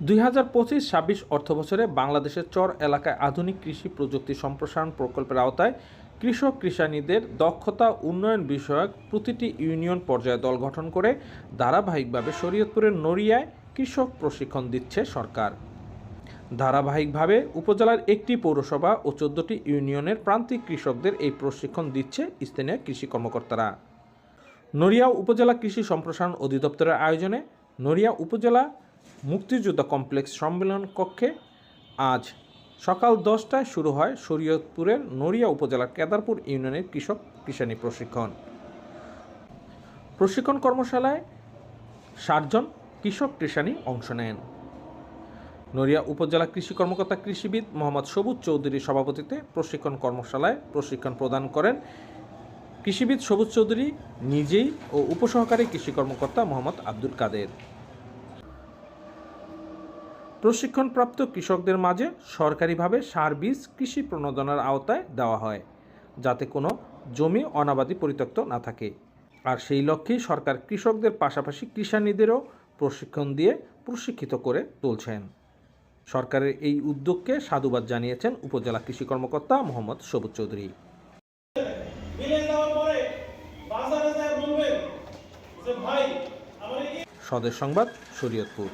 দুই হাজার পঁচিশ ছাব্বিশ অর্থবছরে বাংলাদেশের চর এলাকায় আধুনিক কৃষি প্রযুক্তি সম্প্রসারণ প্রকল্পের আওতায় কৃষক কৃষানীদের দক্ষতা উন্নয়ন বিষয়ক প্রতিটি ইউনিয়ন পর্যায়ে দল গঠন করে ধারাবাহিকভাবে শরীয়তপুরের নড়িয়ায় কৃষক প্রশিক্ষণ দিচ্ছে সরকার। ধারাবাহিকভাবে উপজেলার একটি পৌরসভা ও চোদ্দটি ইউনিয়নের প্রান্তিক কৃষকদের এই প্রশিক্ষণ দিচ্ছে স্থানীয় কৃষি কর্মকর্তারা। নড়িয়া উপজেলা কৃষি সম্প্রসারণ অধিদপ্তরের আয়োজনে নড়িয়া উপজেলা মুক্তিযোদ্ধা কমপ্লেক্স সম্মেলন কক্ষে আজ সকাল দশটায় শুরু হয় শরীয়তপুরের নড়িয়া উপজেলার কেদারপুর ইউনিয়নের কৃষক কৃষানি প্রশিক্ষণ। প্রশিক্ষণ কর্মশালায় ষাটজন কৃষক কৃষানি অংশ নেন। নড়িয়া উপজেলা কৃষি কর্মকর্তা কৃষিবিদ মোহাম্মদ সবুজ চৌধুরীর সভাপতিতে প্রশিক্ষণ কর্মশালায় প্রশিক্ষণ প্রদান করেন কৃষিবিদ সবুজ চৌধুরী, নিজেই ও উপসহকারী কৃষি কর্মকর্তা মোহাম্মদ আব্দুল কাদের। প্রশিক্ষণপ্রাপ্ত কৃষকদের মাঝে সরকারিভাবে সার বীজ কৃষি প্রণোদনার আওতায় দেওয়া হয় যাতে কোনো জমি অনাবাদি পরিত্যক্ত না থাকে। আর সেই লক্ষ্যেই সরকার কৃষকদের পাশাপাশি কৃষানীদেরও প্রশিক্ষণ দিয়ে প্রশিক্ষিত করে তুলছেন। সরকারের এই উদ্যোগকে সাধুবাদ জানিয়েছেন উপজেলা কৃষি কর্মকর্তা মোহাম্মদ সবুজ চৌধুরী। স্বদেশ সংবাদ শরীয়তপুর।